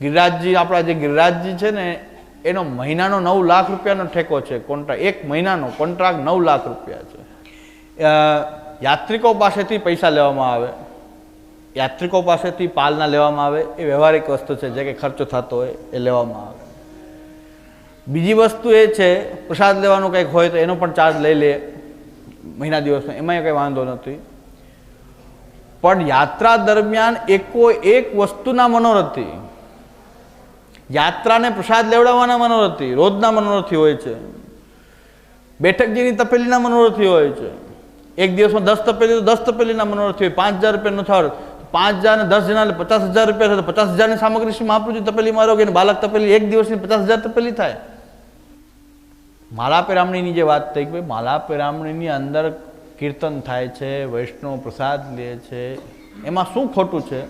ગિરિરાજજી, આપણા જે ગિરિરાજજી છે ને, એનો મહિનાનો નવ લાખ રૂપિયાનો ઠેકો છે કોન્ટ્રાક્ટ એક મહિનાનો કોન્ટ્રાક્ટ નવ લાખ રૂપિયા છે. યાત્રિકો પાસેથી પૈસા લેવામાં આવે, યાત્રિકો પાસેથી પાલના લેવામાં આવે, એ વ્યવહારિક વસ્તુ છે, જે કે ખર્ચો થતો હોય, એ લેવામાં આવે. બીજી વસ્તુ એ છે, પ્રસાદ લેવાનું કંઈક હોય તો એનો પણ ચાર્જ લઈ લે, મહિના દિવસનો, એમાંય કંઈ વાંધો નથી. પણ યાત્રા દરમિયાન એકો એક વસ્તુના મનોરથથી યાત્રાને પ્રસાદ લેવડાવવાના મનોરથથી રોજના મનોરથી હોય છે. બેઠકજીની તપેલીના મનોરથી હોય છે. એક દિવસમાં દસ તપેલી તો દસ તપેલીના મનોરથી હોય. પાંચ હજાર રૂપિયાનો થર્ડ પાંચ હજાર ને દસ જણા પચાસ હજાર રૂપિયા થાય પચાસ હજારની સામગ્રી શું આપું છું તપેલી મારો કે બાલક તપેલી એક દિવસની પચાસ હજાર તપેલી થાય? માલા પેરામણીની જે વાત થઈ કે માલા પેરામણીની અંદર કીર્તન થાય છે, વૈષ્ણવ પ્રસાદ લે છે. એમાં શું ખોટું છે?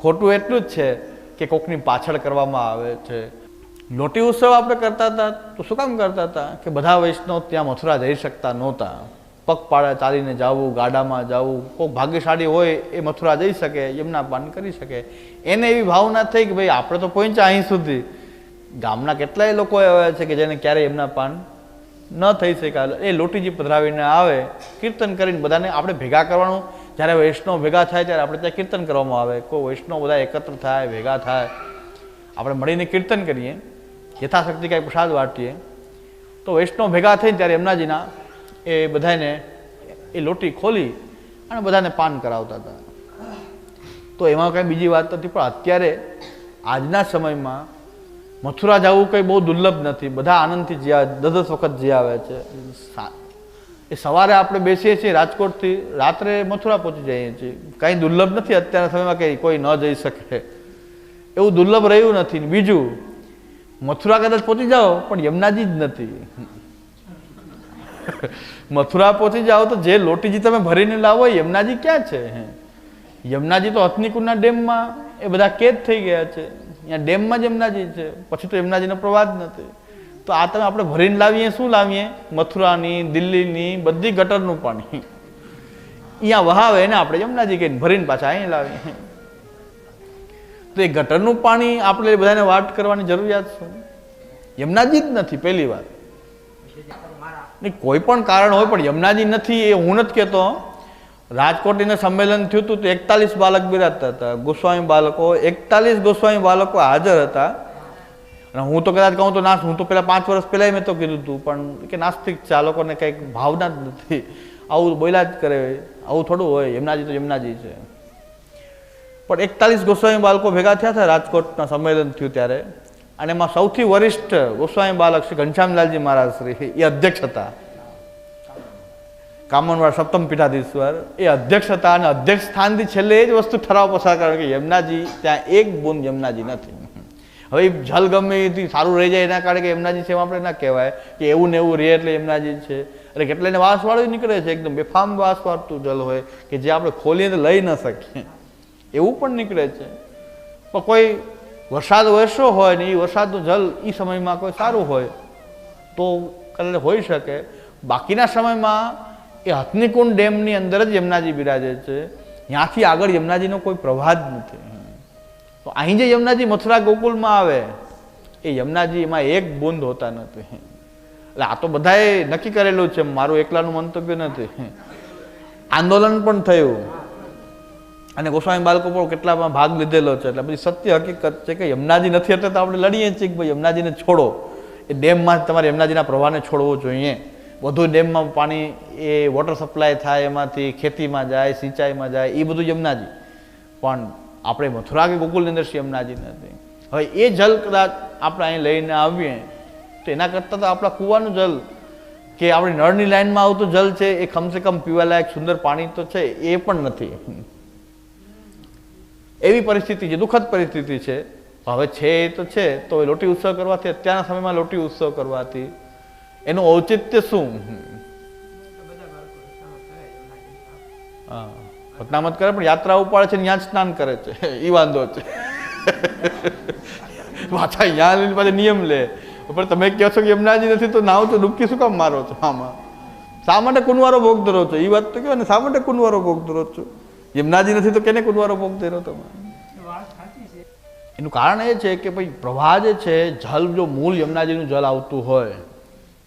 ખોટું એટલું જ છે કે કોકની પાછળ કરવામાં આવે છે. લોટી ઉત્સવ આપણે કરતા હતા તો શું કામ કરતા હતા? કે બધા વૈષ્ણવ ત્યાં મથુરા જઈ શકતા નહોતા. પગપાળા ચાલીને જવું, ગાડામાં જવું. કોઈક ભાગ્યશાળી હોય એ મથુરા જઈ શકે, યમુના પાન કરી શકે. એને એવી ભાવના થઈ કે ભાઈ આપણે તો પહોંચ્યા અહીં સુધી. ગામના કેટલાય લોકો એવા છે કે જેને ક્યારેય એમના પાન ન થઈ શકે એ લોટીજી પધરાવીને આવે, કીર્તન કરીને બધાને આપણે ભેગા કરવાનું જ્યારે વૈષ્ણવ ભેગા થાય ત્યારે આપણે ત્યાં કીર્તન કરવામાં આવે. કોઈ વૈષ્ણવ બધા એકત્ર થાય, ભેગા થાય. આપણે મળીને કીર્તન કરીએ. યથાશક્તિ કાંઈ પ્રસાદ વાટીએ. તો વૈષ્ણવ ભેગા થઈને ત્યારે એમનાજીના એ બધાને એ લોટી ખોલી અને બધાને પાન કરાવતા હતા. તો એમાં કંઈ બીજી વાત નથી, પણ અત્યારે આજના સમયમાં મથુરા જવું કંઈ બહુ દુર્લભ નથી. બધા આનંદથી જ્યાં દસ વખત જે આવે છે. એ સવારે આપણે બેસીએ છીએ રાજકોટથી, રાત્રે મથુરા પહોંચી જઈએ છીએ. કાંઈ દુર્લભ નથી અત્યારના સમયમાં કે કોઈ ન જઈ શકે. એવું દુર્લભ રહ્યું નથી. બીજું, મથુરા કદાચ પહોંચી જાઓ, પણ યમુનાજી જ નથી. મથુરા પહોંચી જાઓ તો જે લોટીજી તમે ભરીને લાવો યમુનાજી ક્યાં છે? યમુનાજી તો હથનીકુંડના ડેમમાં એ બધા કેદ થઈ ગયા છે. ત્યાં ડેમમાં જ યમુનાજી છે. પછી તો યમુનાજીનો પ્રવાહ જ નથી. તો આ તમે આપણે ભરીને લાવીએ, શું લાવીએ? મથુરાની, દિલ્હીની, બધી ગટરનું પાણી. અહીંયા વહાવે એને આપણે યમુનાજી કહીને ભરીને પાછા અહીં લાવીએ. તો એ ગટરનું પાણી આપણે બધાને વાટ કરવાની જરૂરિયાત શું યમુનાજી જ નથી, પહેલી નહીં કોઈ પણ કારણ હોય, પણ યમુનાજી નથી એ હું નથી કહેતો. રાજકોટીને સંમેલન થયું હતું તો એકતાલીસ બાલક બિરાજતા હતા. ગોસ્વામી બાળકો એકતાલીસ ગોસ્વામી બાળકો હાજર હતા. અને હું તો કદાચ કહું તો નાસ્ત, હું તો પેલા પાંચ વર્ષ પહેલાં મેં તો કીધું હતું પણ કે નાસ્તિક છે, આ લોકોને કંઈક ભાવના જ નથી. આવું બોલ્યા જ કરે, આવું થોડું હોય, યમુનાજી તો યમનાજી છે. પણ એકતાલીસ ગોસ્વામી બાળકો ભેગા થયા હતા રાજકોટના સંમેલન થયું ત્યારે, અને એમાં સૌથી વરિષ્ઠ ગોસ્વામી બાલક શ્રી ઘનશ્યામલાલજી મહારાજ શ્રી, એ અધ્યક્ષ હતા. કામનવાર સપ્તમ પીઠાધીશ્વર, એ અધ્યક્ષ હતા, અને અધ્યક્ષ સ્થાનથી છેલ્લે એ જ વસ્તુ ઠરાવ પસાર કરે કે યમુનાજી, ત્યાં એક બુંદ યમુનાજી નથી. હવે જલ ગમે એથી સારું રહી જાય એના કારણે કે એમનાજી છે આપણે ના કહેવાય કે એવું ને એવું રહે એટલે એમનાજી છે. એટલે કેટલાને વાસવાળું નીકળે છે, એકદમ બેફામ વાસવાળતું જલ હોય કે જે આપણે ખોલીને લઈ ન શકીએ. એવું પણ નીકળે છે. પણ કોઈ વરસાદ વરસો હોય ને એ વરસાદનું જલ એ સમયમાં કોઈ સારું હોય, તો કદાચ હોઈ શકે. બાકીના સમયમાં એ હથનીકુંડ ડેમની અંદર જ યમુનાજી બિરાજે છે. ત્યાંથી આગળ યમુનાજીનો કોઈ પ્રવાહ જ નથી. તો અહીં જે યમુનાજી મથુરા ગોકુલમાં આવે, એ યમુનાજી એમાં એક બુંદ હોતા નથી. એટલે આ તો બધાએ નક્કી કરેલું છે, મારું એકલાનું મંતવ્ય નથી. આંદોલન પણ થયું. અને ગોસ્વામી બાળકો પણ કેટલામાં ભાગ લીધેલો છે. એટલે બધી સત્ય હકીકત છે કે યમુનાજી નથી એટલે તો આપણે લડીએ છીએ કે ભાઈ યમુનાજીને છોડો. એ ડેમમાં તમારે યમુનાજીના પ્રવાહને છોડવો જોઈએ. વધુ ડેમમાં પાણી, એ વોટર સપ્લાય થાય એમાંથી ખેતીમાં જાય, સિંચાઈમાં જાય, એ બધું યમુનાજી. પણ આપણે મથુરા કે ગોકુલની અંદર યમુનાજી નથી હવે એ જલ કદાચ આપણે અહીં લઈને આવીએ તો એના કરતાં તો આપણા કૂવાનું જલ કે આપણી નળની લાઈનમાં આવતું જલ છે એ કમસે કમ પીવાલાયક સુંદર પાણી તો છે એ પણ નથી. એવી પરિસ્થિતિ છે દુઃખદ પરિસ્થિતિ છે. હવે છે એ તો છે તો એ લોટી ઉત્સવ કરવાથી અત્યારના સમયમાં લોટી ઉત્સવ કરવાથી એનું ઔચિત્ય શું? હા. ભટનામત કરે, પણ યાત્રા ઉપાડે છે ત્યાં જ સ્નાન કરે છે. એ વાંધો છે. પાછા અહીંયા લઈને પાછા નિયમ લે. પણ તમે કહો છો કે યમુનાજી નથી, તો નાવ તો ડૂબકી શું કામ મારો છો? આમાં શા માટે કુનવારો ભોગ ધરો છો? એ વાત તો કહો ને, શા માટે કુનવારો ભોગ ધરો છો? યમુનાજી નથી, તો કેને કુનવારો ભોગ ધરો તમે? એનું કારણ એ છે કે ભાઈ, પ્રવાહ જે છે, જલ જો મૂળ યમુનાજીનું જલ આવતું હોય,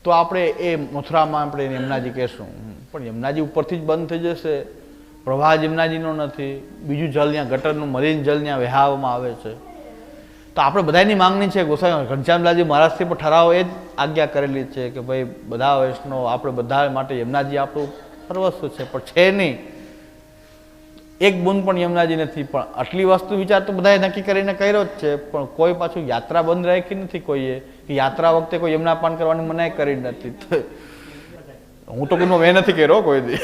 તો આપણે એ મથુરામાં આપણે યમુનાજી કહેશું. પણ યમુનાજી ઉપરથી જ બંધ થઈ જશે. પ્રવાહ જ યમુનાજીનો નથી. બીજું જલ ત્યાં, ગટરનું મરીન જલ ત્યાં વહાવવામાં આવે છે. તો આપણે બધાની માંગણી છે, ગોસાઈ, ઘનશ્યામલાલજી મહારાજથી પણ ઠરાવ એ જ આજ્ઞા કરેલી છે કે ભાઈ, બધા વૈષ્ણવ, આપણે બધા માટે યમુનાજી આપણું સર્વસ્વ છે, પણ છે નહીં. એક બૂંદ પણ યમુનાજી નથી, પણ આટલી વસ્તુ વિચાર તો બધાએ નક્કી કરીને કર્યો જ છે. પણ કોઈ પાછું યાત્રા બંધ રાખી નથી કોઈએ. કે યાત્રા વખતે કોઈ યમુના પાન કરવાની મનાઈ કરી નથી. હું તો કોઈનો મેં નથી કર્યો કોઈ દી.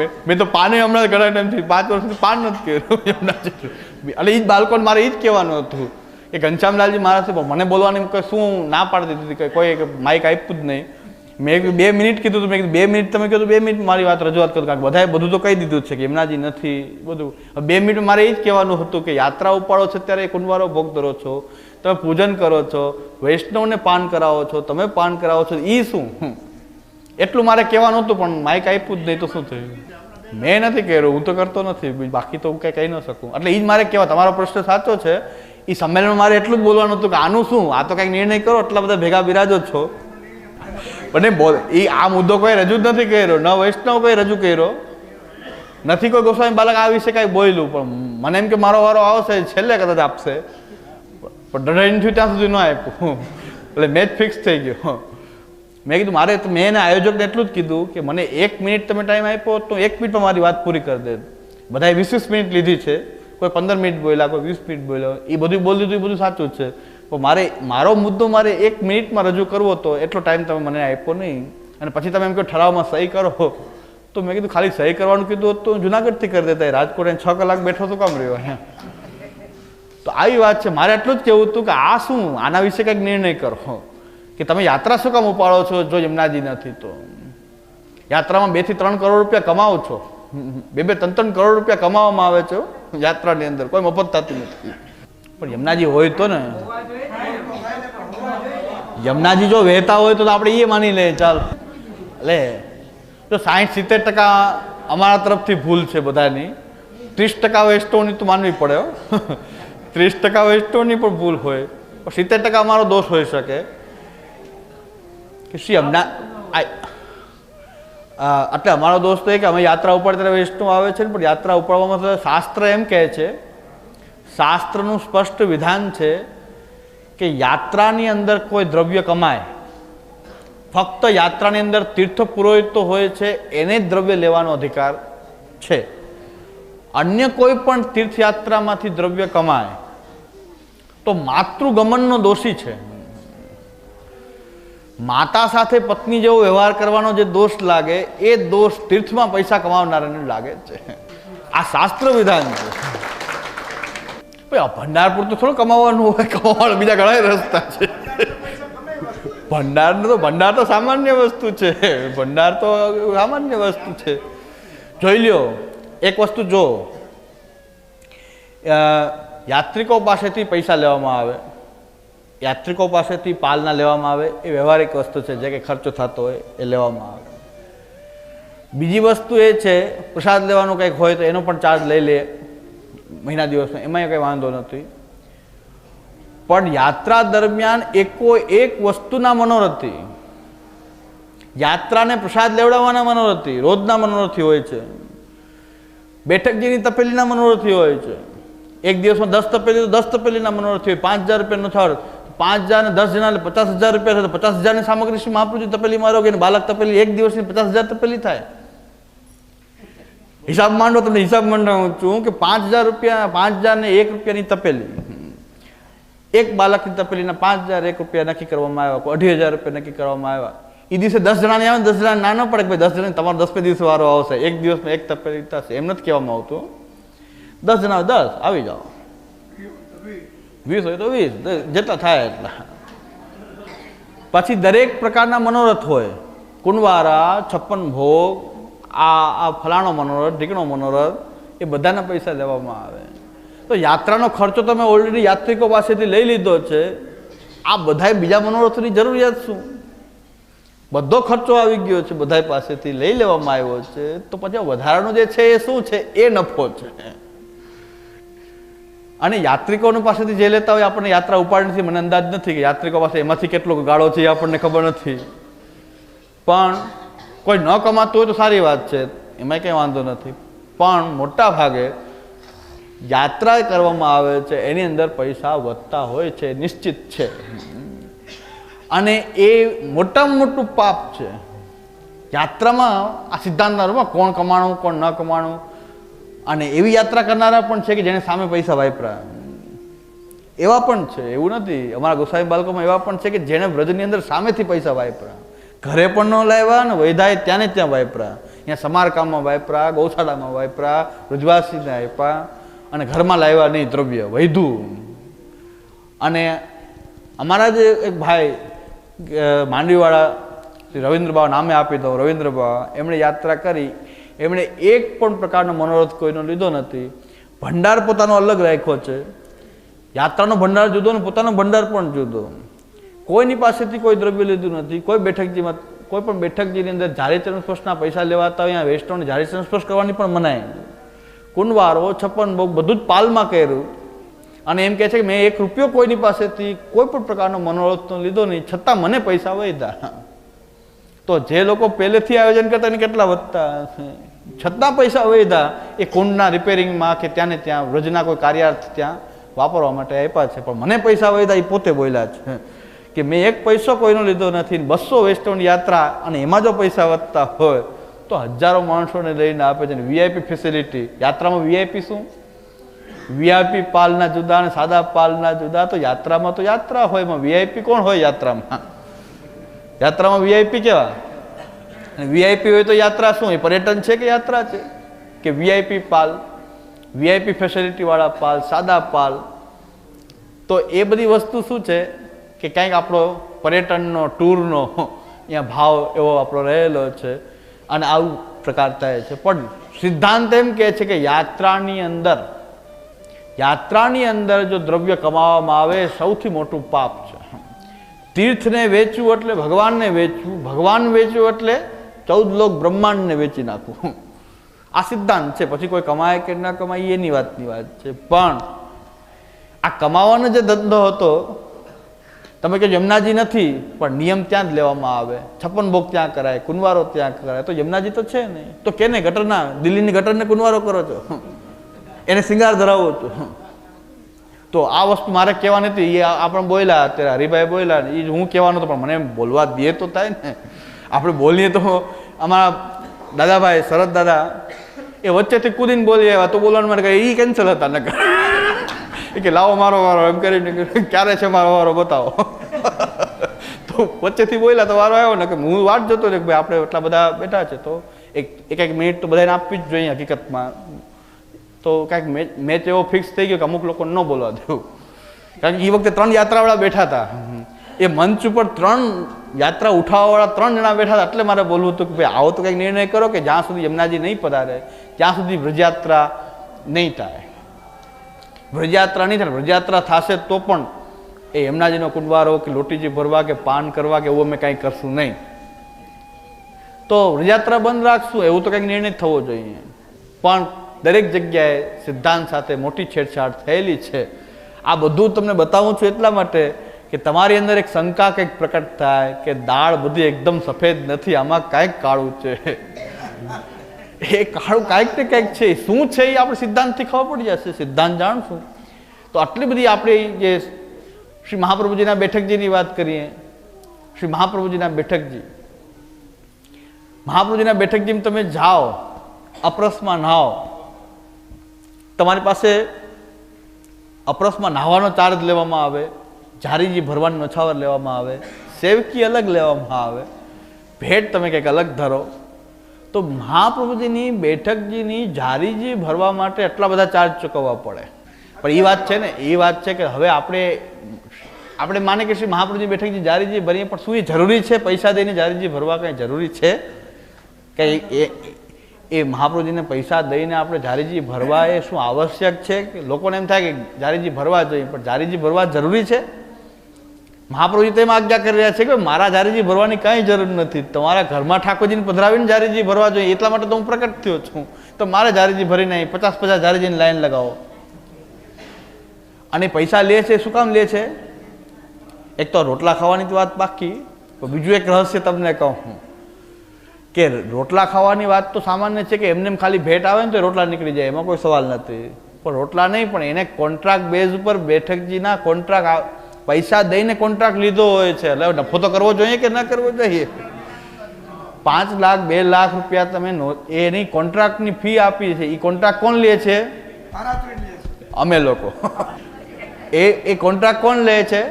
મેં. મેં તો પાને હમણાં ઘણા ટાઈમથી પાંચ વર્ષથી પાન નથી કર્યું. એટલે એ જ બાળકોને મારે એ જ કહેવાનું હતું. કે ઘનશ્યામલાલજી મારા છે મને બોલવાની કે શું ના પાડી દીધી કે કોઈ માઇક આપ્યું જ નહીં. મેં બે મિનિટ કીધું હતું. મેં કીધું, બે મિનિટ તમે કીધું, બે મિનિટ મારી વાત રજૂઆત કરો. કારણ કે બધાએ બધું તો કહી દીધું છે કે એમનાજી નથી બધું. બે મિનિટ મારે એ જ કહેવાનું હતું કે યાત્રા ઉપાડો છો ત્યારે કુંડવારો ભોગ ધરો છો. તમે પૂજન કરો છો. વૈષ્ણવને પાન કરાવો છો. તમે પાન કરાવો છો. એ શું. એટલું મારે કહેવાનું હતું, પણ માઇક આપ્યું જ નહીં તો શું થયું? મેં નથી કર્યું, હું તો કરતો નથી બાકી તો હું કંઈ કહી ન શકું. એટલે એ જ મારે કહેવા, તમારો પ્રશ્ન સાચો છે. એ સંમેલનમાં મારે એટલું જ બોલવાનું હતું કે, આનું શું? આ તો કંઈક નિર્ણય કરો એટલા બધા ભેગા બિરાજો જ છો. પણ બોલ એ આ મુદ્દો કોઈ રજૂ જ નથી કર્યો, ન વૈષ્ણવ કોઈ રજૂ કર્યો. નથી કોઈ ગોસ્વામી બાલક આ વિશે કાંઈ બોલ્યું, પણ મને એમ કે મારો વારો આવશે, છેલ્લે કદાચ આપશે. પણ ડરાઈને થયું ત્યાં સુધી ન આપ્યું. એટલે મેચ ફિક્સ થઈ ગયો. મેં કીધું, મારે મેં એને આયોજકને એટલું જ કીધું કે મને એક મિનિટ તમે ટાઈમ આપ્યો તો એક મિનિટમાં મારી વાત પૂરી કરી દે. બધાએ વીસ વીસ મિનિટ લીધી છે. કોઈ પંદર મિનિટ બોલ્યા, કોઈ વીસ મિનિટ બોલ્યો. એ બધું બોલી દીધું, એ બધું સાચું જ છે. પણ મારે, મારો મુદ્દો મારે એક મિનિટમાં રજૂ કરવો હતો એટલો ટાઈમ તમે મને આપ્યો નહીં. અને પછી તમે એમ કહો, ઠરાવમાં સહી કરો. તો મેં કીધું, ખાલી સહી કરવાનું કીધું હતું તો જુનાગઢથી કરી દેતા. રાજકોટ છ કલાક બેઠો તો કામ રહ્યો હે તો આવી વાત છે. મારે એટલું જ કહેવું હતું કે આ શું? આના વિશે કંઈક નિર્ણય કરો. કે તમે યાત્રા શું કામ ઉપાડો છો જો યમુનાજી નથી તો? યાત્રામાં બેથી ત્રણ કરોડ રૂપિયા કમાવો છો. બે બે ત્રણ ત્રણ કરોડ રૂપિયા કમાવામાં આવે છે યાત્રાની અંદર. કોઈ મફત થતી નથી. પણ યમુનાજી હોય તો ને. યમુનાજી જો વહેતા હોય તો આપણે એ માની લઈએ, ચાલ. એટલે જો સાહીઠ સિત્તેર ટકા અમારા તરફથી ભૂલ છે બધાની. ત્રીસ ટકા વેસ્ટોની તો માનવી પડે ત્રીસ ટકા વેસ્ટોની પણ ભૂલ હોય. સિત્તેર ટકા અમારો દોષ હોઈ શકે. કે શ્રી અમના એટલે અમારો દોસ્ત એ કે અમે યાત્રા ઉપર ત્યારે વૈષ્ણવ આવે છે ને, પણ યાત્રા ઉપાડવામાં શાસ્ત્ર એમ કહે છે, શાસ્ત્રનું સ્પષ્ટ વિધાન છે કે યાત્રાની અંદર કોઈ દ્રવ્ય કમાય. ફક્ત યાત્રાની અંદર તીર્થ પુરોહિતો હોય છે, એને જ દ્રવ્ય લેવાનો અધિકાર છે. અન્ય કોઈ પણ તીર્થયાત્રામાંથી દ્રવ્ય કમાય, તો માતૃગમનનો દોષી છે. માતા સાથે પત્ની જેવો વ્યવહાર કરવાનો જે દોષ લાગે, એ દોષ તીર્થમાં પૈસા કમાવનારાને લાગે છે. આ શાસ્ત્ર વિધાન છે. ભાઈ, આ ભંડાર પૂરતું થોડું કમાવાનું હોય કમાવાનું બીજા ઘણા રસ્તા છે. ભંડાર તો ભંડાર તો સામાન્ય વસ્તુ છે. ભંડાર તો સામાન્ય વસ્તુ છે. જોઈ લ્યો, એક વસ્તુ જો. યાત્રિકો પાસેથી પૈસા લેવામાં આવે. યાત્રિકો પાસેથી પાલના લેવામાં આવે, એ વ્યવહારિક વસ્તુ છે, જે કે ખર્ચો થતો હોય એ લેવામાં આવે. બીજી વસ્તુ એ છે, પ્રસાદ લેવાનું કંઈક હોય તો એનો પણ ચાર્જ લઈ લે, મહિના દિવસમાં એમાં કંઈ વાંધો નથી. પણ યાત્રા દરમિયાન એકો એક વસ્તુના મનોરથી, યાત્રાને પ્રસાદ લેવડાવવાના મનોરથી, રોજના મનોરથી હોય છે. બેઠકજીની તપેલીના મનોરથી હોય છે. એક દિવસમાં દસ તપેલી તો દસ તપેલીના મનોરથી હોય, પાંચ હજાર રૂપિયાનો થર્ડ પાંચ હજાર ને દસ જણા પચાસ હજાર રૂપિયા થાય તો પચાસ હજારની સામગ્રી શું છું તપેલી મારો કે બાલક તપેલી એક દિવસની પચાસ હજાર તપેલી થાય? હિસાબ માંડો, તમને હિસાબ માંડવું છું કે પાંચ હજાર રૂપિયા, પાંચ હજાર ને એક રૂપિયાની તપેલી. એક બાલકની તપેલીના પાંચ હજાર, એક રૂપિયા નક્કી કરવામાં આવ્યા અઢી હજાર રૂપિયા નક્કી કરવામાં આવ્યા. એ દિવસે દસ જણાને આવે દસ જણા ના ન પડે કે ભાઈ દસ જણા તમારો દસ પે દિવસ વારો આવશે, એક દિવસમાં એક તપેલી થશે. એમ નથી કહેવામાં આવતું. દસ જણા દસ, આવી જાઓ. વીસ હોય તો વીસ. જેટલા થાય એટલા. પછી દરેક પ્રકારના મનોરથ હોય. કુંવારા, છપ્પન ભોગ, આ આ ફલાણો મનોરથ, ઢીકણો મનોરથ, એ બધાના પૈસા લેવામાં આવે. તો યાત્રાનો ખર્ચો તમે ઓલરેડી યાત્રિકો પાસેથી લઈ લીધો છે. આ બધાય બીજા મનોરથની જરૂરિયાત શું? બધો ખર્ચો આવી ગયો છે બધા પાસેથી લઈ લેવામાં આવ્યો છે. તો પછી વધારાનો જે છે એ શું છે? એ નફો છે. અને યાત્રિકોની પાસેથી જે લેતા હોય આપણને યાત્રા ઉપાડ નથી મને અંદાજ નથી કે યાત્રિકો પાસે એમાંથી કેટલો ગાળો છે એ આપણને ખબર નથી. પણ કોઈ ન કમાતું હોય તો સારી વાત છે એમાં કંઈ વાંધો નથી. પણ મોટા ભાગે યાત્રા કરવામાં આવે છે, એની અંદર પૈસા વધતા હોય છે નિશ્ચિત છે. અને એ મોટામાં મોટું પાપ છે. યાત્રામાં આ સિદ્ધાંતના રૂપમાં કોણ કમાણું, કોણ ન કમાણું અને એવી યાત્રા કરનારા પણ છે કે જેને સામે પૈસા વાપરા. એવા પણ છે, એવું નથી. અમારા ગોસાઈ બાળકોમાં એવા પણ છે કે જેણે વ્રજની અંદર સામેથી પૈસા વાપરા. ઘરે પણ ન લાવ્યા ને વૈધાએ ત્યાં ને ત્યાં વાપરા. અહીંયા સમારકામમાં વાપરા, ગૌશાળામાં વાપરા રજવાસીને આપ્યા અને ઘરમાં લાવ્યા નહીં દ્રવ્ય, વૈધું. અને અમારા જ એક ભાઈ માંડવીવાળા, શ્રી રવિન્દ્રબા નામે આપી દઉં રવિન્દ્રબા એમણે યાત્રા કરી. એમણે એક પણ પ્રકારનો મનોરથ કોઈનો લીધો નથી. ભંડાર પોતાનો અલગ રાખ્યો છે. યાત્રાનો ભંડાર જુદો ને પોતાનો ભંડાર પણ જુદો. કોઈની પાસેથી કોઈ દ્રવ્ય લીધું નથી. કોઈ બેઠકજીમાં, કોઈ પણ બેઠકજીની અંદર ચરણ સ્પર્શના પૈસા લેવાતા હોય વેસ્ટોને જારી ચરણ સ્પર્શ કરવાની પણ મનાય. કુંડવારો, છપ્પન બહુ બધું જ પાલમાં કર્યું. અને એમ કહે છે કે મેં એક રૂપિયો કોઈની પાસેથી કોઈ પણ પ્રકારનો મનોરથનો લીધો નહીં, છતાં મને પૈસા વધ્યા તો જે લોકો પહેલેથી આયોજન કરતા એને કેટલા વધતા હશે? છતાં પૈસા વધ્યા એ કુંડના રિપેરિંગમાં કે ત્યાં ને ત્યાં વ્રજના કોઈ કાર્યાર્થ ત્યાં વાપરવા માટે આપ્યા છે. પણ મને પૈસા વધ્યા એ પોતે બોલ્યા છે. કે મેં એક પૈસો કોઈનો લીધો નથી બસો વેસ્ટર્ન યાત્રા અને એમાં જો પૈસા વધતા હોય તો હજારો માણસોને લઈને આપે છે વીઆઈપી ફેસિલિટી યાત્રામાં વીઆઈપી શું? વીઆઈપી પાલના જુદા અને સાદા પાલના જુદા. તો યાત્રામાં તો યાત્રા હોય, એમાં વીઆઈપી કોણ હોય યાત્રામાં? યાત્રામાં વીઆઈપી કેવા? અને વીઆઈપી હોય તો યાત્રા શું? એ પર્યટન છે કે યાત્રા છે? કે વીઆઈપી પાલ વીઆઈપી ફેસિલિટીવાળા પાલ, સાદા પાલ? તો એ બધી વસ્તુ શું છે કે કંઈક આપણો પર્યટનનો, ટૂરનો અહીંયા ભાવ એવો આપણો રહેલો છે અને આવું પ્રકાર થાય છે. પણ સિદ્ધાંત એમ કહે છે કે યાત્રાની અંદર યાત્રાની અંદર જો દ્રવ્ય કમાવામાં આવે સૌથી મોટું પાપ છે. તીર્થને વેચવું એટલે ભગવાનને વેચવું, ભગવાન વેચવું એટલે ચૌદ લોક બ્રહ્માંડને વેચી નાખવું આ સિદ્ધાંત છે. પછી કોઈ કમાય કે ના કમાય, એની વાતની વાત છે. પણ આ કમાવાનો જે ધંધો હતો, તમે કે યમુનાજી નથી, પણ નિયમ ત્યાં જ લેવામાં આવે. છપ્પન ભોગ ત્યાં કરાય કુંવારો ત્યાં કરાય. તો યમુનાજી તો છે નહીં. તો કેને ગટરના, દિલ્હીની ગટરને કુંવારો કરો છો? એને શિંગાર ધરાવો છો? તો આ વસ્તુ મારે કહેવાની હતી. એ આપણે બોલ્યા અત્યારે હરિભાઈ બોલ્યા એ હું કહેવાનો હતો, પણ મને બોલવા દે તો થાય ને. આપણે બોલીએ તો અમારા દાદાભાઈ, શરદ દાદા, એ વચ્ચેથી કૂદીને બોલી આવ્યા તો બોલવાનું કહે એ કેન્સલ હતા. નકર કે લાવો મારો વારો. એમ કરીને ક્યારે છે મારો વારો, બતાવો. તો વચ્ચેથી બોલ્યા તો વારો આવ્યો ને કે હું વાટ જતો કે ભાઈ આપણે એટલા બધા બેઠા છે તો એક એક એક મિનિટ તો બધાને આપવી જ જોઈએ હકીકતમાં. તો કાંઈક મેચ એવો ફિક્સ થઈ ગયો કે અમુક લોકોને ન બોલવા દેવું. કારણ કે એ વખતે ત્રણ યાત્રાવાળા બેઠા હતા. એ મંચ ઉપર ત્રણ યાત્રા ઉઠાવવાવાળા ત્રણ જણા બેઠા હતા. એટલે મારે બોલવું હતું કે ભાઈ, આવો તો કંઈક નિર્ણય કરો કે જ્યાં સુધી યમુનાજી નહીં પધારે, ત્યાં સુધી વ્રજયાત્રા નહીં થાય. વ્રજયાત્રા નહીં થાય, વ્રજયાત્રા થશે તો પણ એ યમુનાજીનો કુંડવારો કે લોટીજી ભરવા કે પાન કરવા કે એવું અમે કાંઈ કરશું નહીં. તો વ્રજયાત્રા બંધ રાખશું, એવું તો કંઈક નિર્ણય થવો જોઈએ. પણ દરેક જગ્યાએ સિદ્ધાંત સાથે મોટી છેડછાડ થયેલી છે. આ બધું તમને બતાવું છું એટલા માટે કે તમારી અંદર એક શંકા કંઈક પ્રકટ થાય કે દાળ બધી એકદમ સફેદ નથી, આમાં કાંઈક કાળું છે. એ કાળું કાંઈક ને કાંઈક છે. શું છે એ આપણે સિદ્ધાંતથી ખબર પડી જશે. સિદ્ધાંત જાણશું. તો આટલી બધી આપણે જે શ્રી મહાપ્રભુજીના બેઠકજીની વાત કરીએ. શ્રી મહાપ્રભુજીના બેઠકજી. મહાપ્રભુજીના બેઠકજીમાં તમે જાઓ, અપરસમાં નાહો. તમારી પાસે અપરસમાં નાહવાનો ચાર્જ લેવામાં આવે. જારીજી ભરવાની નોછાવર લેવામાં આવે, સેવકી અલગ લેવામાં આવે, ભેટ તમે કંઈક અલગ ધરો. તો મહાપ્રભુજીની બેઠકજીની જારીજી ભરવા માટે એટલા બધા ચાર્જ ચૂકવવા પડે. પણ એ વાત છે ને એ વાત છે કે હવે આપણે આપણે માને કે શ્રી મહાપ્રભુજી બેઠકજી જારીજી ભરીએ, પણ શું એ જરૂરી છે? પૈસા દઈને જારીજી ભરવા કંઈ જરૂરી છે? કંઈ એ એ મહાપ્રભુજીને પૈસા દઈને આપણે જારીજી ભરવા એ શું આવશ્યક છે? કે લોકોને એમ થાય કે જારીજી ભરવા જોઈએ, પણ જારીજી ભરવા જરૂરી છે? મહાપ્રભુજી તેમ આજ્ઞા કરી રહ્યા છે કે મારા જારીજી ભરવાની કાંઈ જરૂર નથી. તમારા ઘરમાં ઠાકોરજીને પધરાવીને જારીજી ભરવા જોઈએ, એટલા માટે તો હું પ્રકટ થયો છું. તો મારે જારીજી ભરીને અહીં પચાસ પચાસ જારીજીની લાઈન લગાવો. અને પૈસા લે છે, શું કામ લે છે? એક તો રોટલા ખાવાની વાત બાકી બીજું એક રહસ્ય તમને કહું હું. કે રોટલા ખાવાની વાત તો સામાન્ય છે કે એમને ખાલી ભેટ આવે ને તો રોટલા નીકળી જાય, એમાં કોઈ સવાલ નથી. પણ રોટલા નહીં, પણ એને કોન્ટ્રાક્ટ બેઝ ઉપર બેઠકજીના કોન્ટ્રાક્ટ પૈસા દઈને કોન્ટ્રાક્ટ લીધો હોય છે. એટલે નફો તો કરવો જોઈએ કે ન કરવો જોઈએ? પાંચ લાખ બે લાખ રૂપિયા તમે એની કોન્ટ્રાક્ટની ફી આપી છે. એ કોન્ટ્રાક્ટ કોણ લે છે? અમે લોકો. એ એ કોન્ટ્રાક્ટ કોણ લે છે?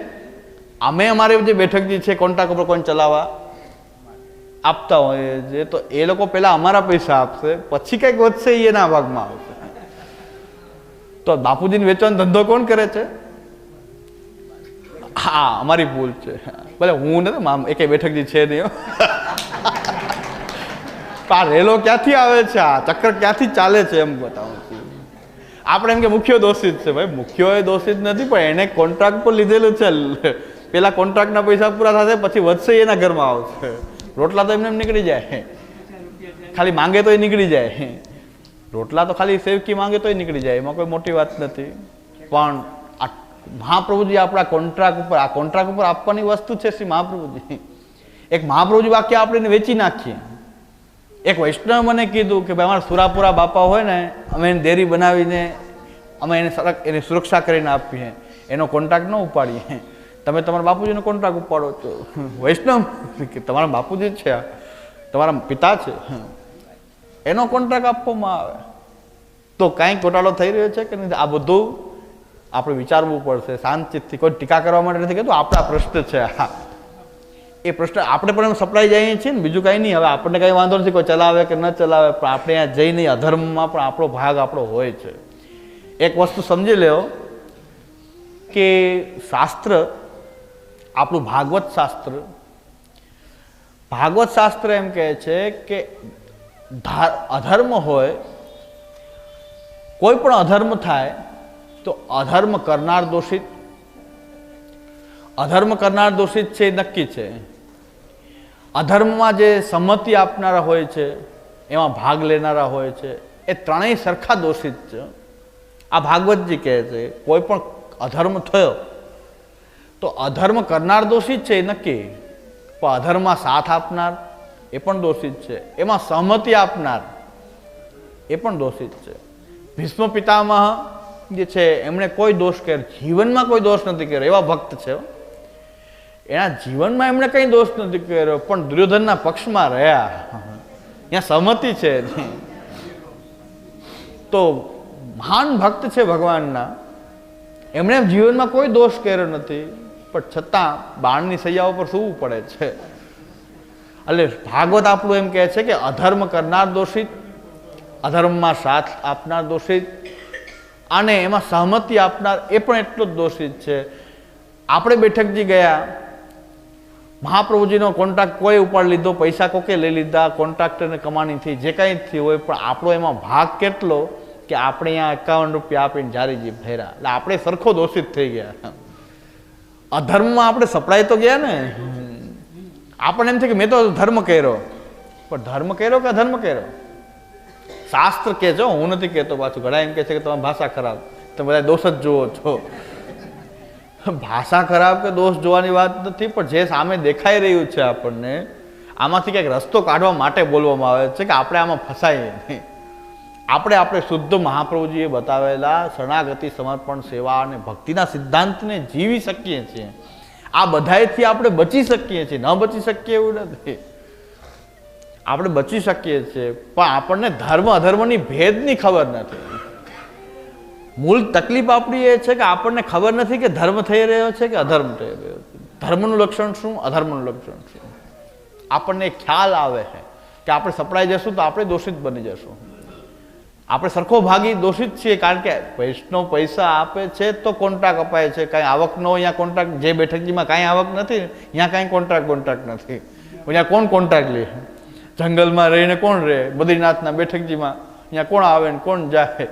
અમે અમારે જે બેઠક જે છે કોન્ટ્રાક્ટ ઉપર કોણ ચલાવવા? આપતા હોય છે. તો એ લોકો પહેલા અમારા પૈસા આપશે. પછી કંઈક વધશે એના ભાગમાં આવશે. તો બાપુજીને વેચવાનો ધંધો કોણ કરે છે? હા, અમારી ભૂલ છે. ભલે હું નથી, મામ, એકે બેઠકજી છે નહીં આ રેલો ક્યાંથી આવે છે? આ ચક્કર ક્યાંથી ચાલે છે એમ બતાવું આપણે એમ કે મુખ્ય દોષિત છે. ભાઈ મુખ્ય એ દોષિત નથી, પણ એને કોન્ટ્રાક્ટ પર લીધેલું છે. પેલા કોન્ટ્રાક્ટના પૈસા પૂરા થશે, પછી વધશે એના ઘરમાં આવશે રોટલા તો એમને એમ નીકળી જાય. ખાલી માંગે તો એ નીકળી જાય. રોટલા તો ખાલી સેવકી માંગે તો નીકળી જાય. એમાં કોઈ મોટી વાત નથી. પણ મહાપ્રભુજી આપણા કોન્ટ્રાક્ટ ઉપર, આ કોન્ટ્રાક્ટ ઉપર આપવાની વસ્તુ છે શ્રી મહાપ્રભુજી. એક મહાપ્રભુજી વાક્ય આપણે વેચી નાખીએ. એક વૈષ્ણવ મને કીધું કે ભાઈ, અમારા સુરાપુરા બાપા હોય ને, અમે એને દેરી બનાવીને, અમે એને એની સુરક્ષા કરીને આપીએ. એનો કોન્ટ્રાક્ટ ન ઉપાડીએ. તમે તમારા બાપુજીનો કોન્ટ્રાક્ટ ઉપાડો છો વૈષ્ણવ કે તમારા બાપુજી છે. તમારા પિતા છે. એનો કોન્ટ્રાક્ટ આપવામાં આવે. તો કાંઈ ઘોટાળો થઈ રહ્યો છે કે નહીં? આ બધું આપણે વિચારવું પડશે શાંતિથી કોઈ ટીકા કરવા માટે નથી કહેતું, આપણા પ્રશ્ન છે હા એ પ્રશ્ન આપણે પણ એમ સપ્લાય જઈએ છીએ ને, બીજું કાંઈ નહીં. હવે આપણને કાંઈ વાંધો નથી, કોઈ ચલાવે કે ન ચલાવે, પણ આપણે અહીંયા જઈને અધર્મમાં પણ આપણો ભાગ આપણો હોય છે. એક વસ્તુ સમજી લ્યો કે શાસ્ત્ર, આપણું ભાગવત શાસ્ત્ર ભાગવત શાસ્ત્ર એમ કહે છે કે અધર્મ હોય, કોઈ પણ અધર્મ થાય તો અધર્મ કરનાર દોષિત. અધર્મ કરનાર દોષિત છે એ નક્કી છે. અધર્મમાં જે સંમતિ આપનારા હોય છે, એમાં ભાગ લેનારા હોય છે, એ ત્રણેય સરખા દોષિત છે. આ ભાગવતજી કહે છે, કોઈ પણ અધર્મ થયો, તો અધર્મ કરનાર દોષિત છે એ નક્કી. પણ અધર્મમાં સાથ આપનાર એ પણ દોષિત છે. એમાં સહમતિ આપનાર એ પણ દોષિત છે. ભીષ્મ પિતામહ જે છે, એમણે કોઈ દોષ કર્યો. જીવનમાં કોઈ દોષ નથી કર્યો, એવા ભક્ત છે એના જીવનમાં એમણે કંઈ દોષ નથી કર્યો, પણ દુર્યોધનના પક્ષમાં રહ્યા. ત્યાં સહમતિ છે. તો મહાન ભક્ત છે ભગવાનના. એમણે જીવનમાં કોઈ દોષ કર્યો નથી, પણ છતાં બાણની સૈયાઓ પર સૂવું પડે છે. એટલે ભાગવત આપણું એમ કહે છે કે અધર્મ કરનાર દોષિત, અધર્મમાં સાથ આપનાર દોષિત અને એમાં સહમતિ આપનાર એ પણ એટલો જ દોષિત છે. આપણે બેઠકજી ગયા, મહાપ્રભુજીનો કોન્ટ્રાક્ટ કોઈ ઉપાડ લીધો, પૈસા કોકે લઈ લીધા કોન્ટ્રાક્ટરને કમાણીથી જે કાંઈ થયું હોય, પણ આપણો એમાં ભાગ કેટલો કે આપણે અહીંયા એકાવન રૂપિયા આપીને જારી જીભ ઠેરા એટલે આપણે સરખો દોષિત થઈ ગયા. અધર્મમાં આપણે સપ્લાય તો ગયા ને? આપણને એમ છે કે મેં તો ધર્મ કર્યો. પણ ધર્મ કર્યો કે અધર્મ કર્યો? શાસ્ત્ર કહે છે હું નથી કહેતો પાછું. ઘણા એમ કહે છે કે તમારી ભાષા ખરાબ. તમે બધા દોષ જ જુઓ છો. ભાષા ખરાબ કે દોષ જોવાની વાત નથી, પણ જે સામે દેખાઈ રહ્યું છે આપણને, આમાંથી કંઈક રસ્તો કાઢવા માટે બોલવામાં આવે છે કે આપણે આમાં ફસાઈએ નહીં. આપણે આપણે શુદ્ધ મહાપ્રભુજીએ બતાવેલા શરણાગતિ, સમર્પણ, સેવા અને ભક્તિના સિદ્ધાંતને જીવી શકીએ છીએ. આ બધાયથી આપણે બચી શકીએ છીએ. ન બચી શકીએ એવું નથી. આપણે બચી શકીએ છીએ, પણ આપણને ધર્મ, અધર્મની ભેદની ખબર નથી. મૂળ તકલીફ આપણી એ છે કે આપણને ખબર નથી કે ધર્મ થઈ રહ્યો છે કે અધર્મ થઈ રહ્યો છે. ધર્મનું લક્ષણ શું? અધર્મનું લક્ષણ શું? આપણને ખ્યાલ આવે છે કે આપણે સપડાઈ જશું તો આપણે દોષિત બની જશું. આપણે સરખો ભાગી દોષિત છીએ કારણ કે વૈષ્ણવ પૈસા આપે છે તો કોન્ટ્રાક્ટ અપાય છે. કાંઈ આવકનો અહીંયા કોન્ટ્રાક્ટ, જે બેઠકજીમાં કાંઈ આવક નથી, અહીંયા કાંઈ કોન્ટ્રાક્ટ કોન્ટ્રાક્ટ નથી. અહીંયા કોણ કોન્ટ્રાક્ટ લે? જંગલમાં રહીને કોણ રહે? બદ્રીનાથના બેઠકજીમાં. અહીંયા કોણ આવે ને કોણ જાય?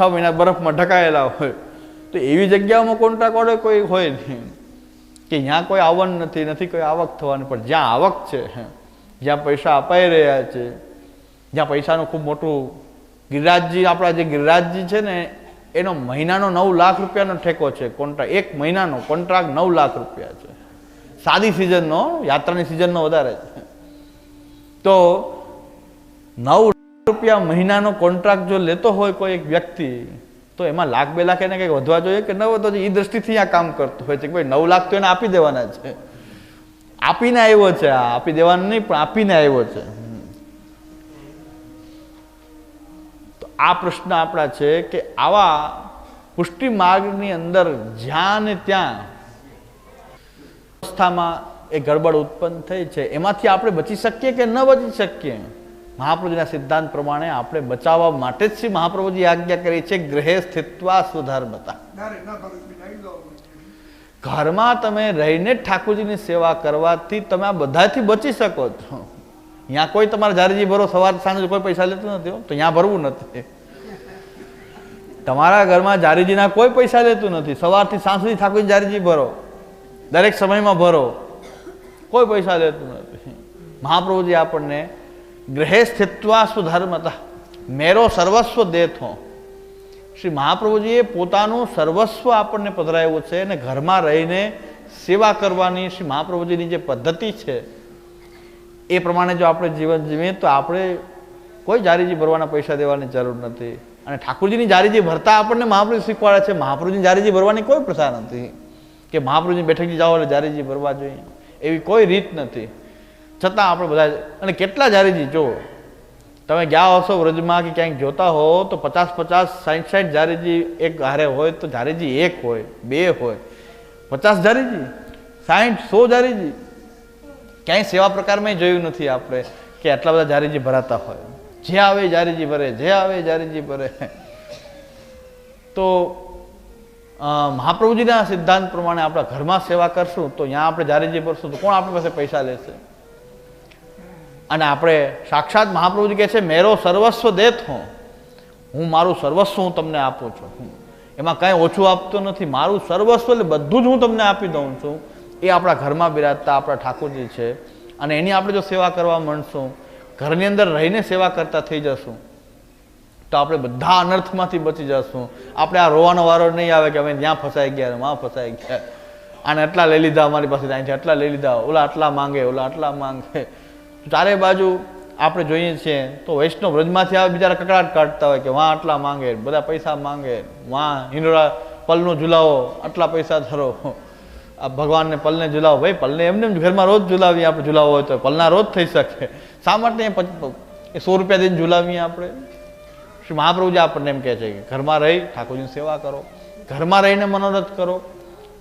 છ મહિના બરફમાં ઢકાયેલા હોય. તો એવી જગ્યાઓમાં કોન્ટ્રાક્ટ કોઈ હોય નહીં. કે ત્યાં કોઈ આવન નથી નથી કોઈ આવક થવાની. પણ જ્યાં આવક છે, જ્યાં પૈસા અપાઈ રહ્યા છે, જ્યાં પૈસાનું ખૂબ મોટું ગિરિરાજજી, આપણા જે ગિરિરાજજી છે ને, એનો મહિનાનો નવ લાખ રૂપિયાનો ઠેકો છે કોન્ટ્રાક્ટ. એક મહિનાનો કોન્ટ્રાક્ટ નવ લાખ રૂપિયા છે. સાદી સિઝનનો, યાત્રાની સિઝનનો વધારે છે. તો નવ રૂપિયા મહિનાનો કોન્ટ્રાક્ટ જો લેતો હોય કોઈ એક વ્યક્તિ, તો એમાં લાખ બે લાખ એને કંઈક વધવા જોઈએ કે ન વધવા જોઈએ? એ દ્રષ્ટિથી આ કામ કરતો હોય છે કે ભાઈ નવ લાખ તો એને આપી દેવાના છે. આપીને આવ્યો છે આ, આપી દેવાનો નહીં, પણ આપીને આવ્યો છે. તો આ પ્રશ્ન આપણા છે કે આવા પુષ્ટિ માર્ગની અંદર જ્યાં ને ત્યાં અવસ્થામાં એ ગડબડ ઉત્પન્ન થઈ છે. એમાંથી આપણે બચી શકીએ કે ન બચી શકીએ? મહાપ્રભુજીના સિદ્ધાંત પ્રમાણે આપણે બચાવવા માટે જ શ્રી મહાપ્રભુજી આજ્ઞા કરી છે, ગ્રહે સ્થિત્વા સુધર્મતા. ઘરમાં તમે રહીને ઠાકોરજીની સેવા કરવાથી તમે આ બધાથી બચી શકો છો. ત્યાં કોઈ તમારે જારીજી ભરો સવાર સાંજે કોઈ પૈસા લેતું નથી તો ત્યાં ભરવું નથી. તમારા ઘરમાં જારીજીના કોઈ પૈસા લેતું નથી. સવારથી સાંજ સુધી ઠાકોરજી જારીજી ભરો. દરેક સમયમાં ભરો. કોઈ પૈસા લેતું નથી. મહાપ્રભુજી આપણને ગ્રહે સ્થિત્વા સુધર્મતા મેરો સર્વસ્વ દેથો. શ્રી મહાપ્રભુજીએ પોતાનું સર્વસ્વ આપણને પધરાવ્યું છે અને ઘરમાં રહીને સેવા કરવાની શ્રી મહાપ્રભુજીની જે પદ્ધતિ છે, એ પ્રમાણે જો આપણે જીવન જીવીએ તો આપણે કોઈ જારીજી ભરવાના પૈસા દેવાની જરૂર નથી. અને ઠાકુરજીની જારીજી ભરતા આપણને મહાપ્રભુ શીખવાડે છે. મહાપ્રભુજીની જારીજી ભરવાની કોઈ પ્રથા નથી. કે મહાપ્રભુની બેઠકથી જાઓ એટલે જારીજી ભરવા જોઈએ. એવી કોઈ રીત નથી. છતાં આપણે બધા અને કેટલા જારીજી, જો તમે ગયા હશો વ્રજમાં કે ક્યાંક જોતા હો, તો પચાસ પચાસ સાઠ સાઠ જારીજી એક હારે હોય, તો જારીજી એક હોય, બે હોય. પચાસ જારીજી સાઠ સો જારીજી. ક્યાંય સેવા પ્રકારમાં જોયું નથી આપણે કે આટલા બધા જારીજી ભરાતા હોય. જે આવે જારીજી ભરે, જે આવે જારીજી ભરે. તો મહાપ્રભુજીના સિદ્ધાંત પ્રમાણે આપણા ઘરમાં સેવા કરશું, તો ત્યાં આપણે જારીજી ભરશું તો કોણ આપણી પાસે પૈસા લેશે? અને આપણે સાક્ષાત મહાપ્રભુજી કહે છે, મેરો સર્વસ્વ દેત હું. હું મારું સર્વસ્વ હું તમને આપું છું. એમાં કાંઈ ઓછું આપતો નથી. મારું સર્વસ્વ એટલે બધું જ હું તમને આપી દઉં છું. એ આપણા ઘરમાં બિરાજતા આપણા ઠાકોરજી છે. અને એની આપણે જો સેવા કરવા માંડશું, ઘરની અંદર રહીને સેવા કરતા થઈ જશું તો આપણે બધા અનર્થમાંથી બચી જશું. આપણે આ રોવાનો વારો નહીં આવે કે અમે ત્યાં ફસાઈ ગયા અને વાં ફસાઈ ગયા. આને આટલા લઈ લીધા અમારી પાસે અહીંથી આટલા લઈ લીધા. ઓલા આટલા માંગે, ઓલા આટલા માંગે. ચારે બાજુ આપણે જોઈએ છીએ તો વૈષ્ણવ વ્રજમાંથી આવે બિચારા કકડાટ કાઢતા હોય કે વાં આટલા માંગે, બધા પૈસા માંગે. વાં હિંડોળા પલનો ઝુલાવો, આટલા પૈસા ધરો. આ ભગવાનને પલને ઝુલાવો. ભાઈ, પલને એમને એમ ઘરમાં રોજ ઝુલાવીએ આપણે, ઝુલાવો હોય તો પલના રોજ થઈ શકે. શા માટે સો રૂપિયા દઈને ઝુલાવીએ આપણે? શ્રી મહાપ્રભુજી આપણને એમ કહે છે કે ઘરમાં રહી ઠાકોરજીની સેવા કરો. ઘરમાં રહીને મનોરથ કરો.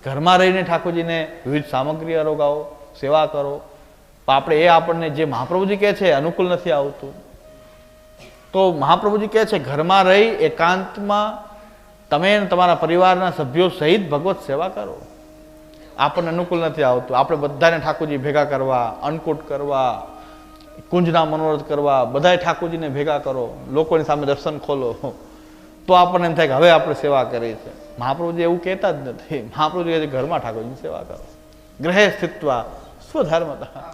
ઘરમાં રહીને ઠાકોરજીને વિવિધ સામગ્રી અરોગાવો, સેવા કરો. આપણે એ આપણને જે મહાપ્રભુજી કહે છે અનુકૂળ નથી આવતું. તો મહાપ્રભુજી કહે છે ઘરમાં રહી એકાંતમાં તમે તમારા પરિવારના સભ્યો સહિત ભગવત સેવા કરો. આપણને અનુકૂળ નથી આવતું. આપણે બધાને ઠાકોરજી ભેગા કરવા, અન્નકૂટ કરવા કુંજના મનોરથ કરવા, બધાય ઠાકોરજીને ભેગા કરો, લોકોની સામે દર્શન ખોલો. તો આપણને એમ થાય કે હવે આપણે સેવા કરી છે મહાપ્રભુજી એવું કહેતા જ નથી. મહાપ્રભુજી ઘરમાં ઠાકોરજીની સેવા કરો. ગ્રહે સ્થિત્વા, સ્વધર્મતા.